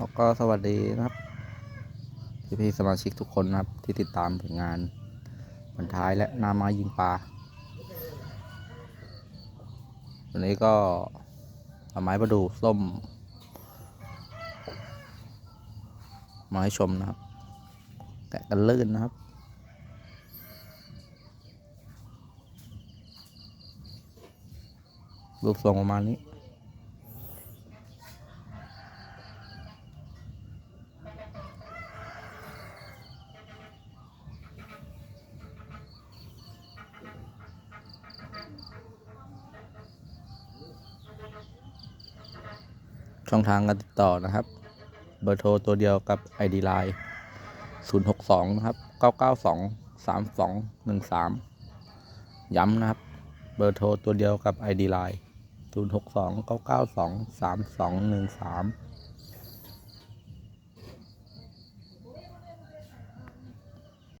แล้วก็สวัสดีนะครับพี่พี่สมาชิกทุกคนนะครับ ที่ติดตามผลงานบรรท้ายและนาม้ยิงปลาวันนี้ก็เอาไม้ประดูส้ม มาให้ชมนะครับ แกะกันลื่นนะครับรูปทรงประมาณนี้ ช่องทางการติดต่อนะครับ เบอร์โทรตัวเดียวกับ ID Line 062 นะครับ 992 3213 ย้ำนะครับ เบอร์โทรตัวเดียวกับ ID Line 062 992 3213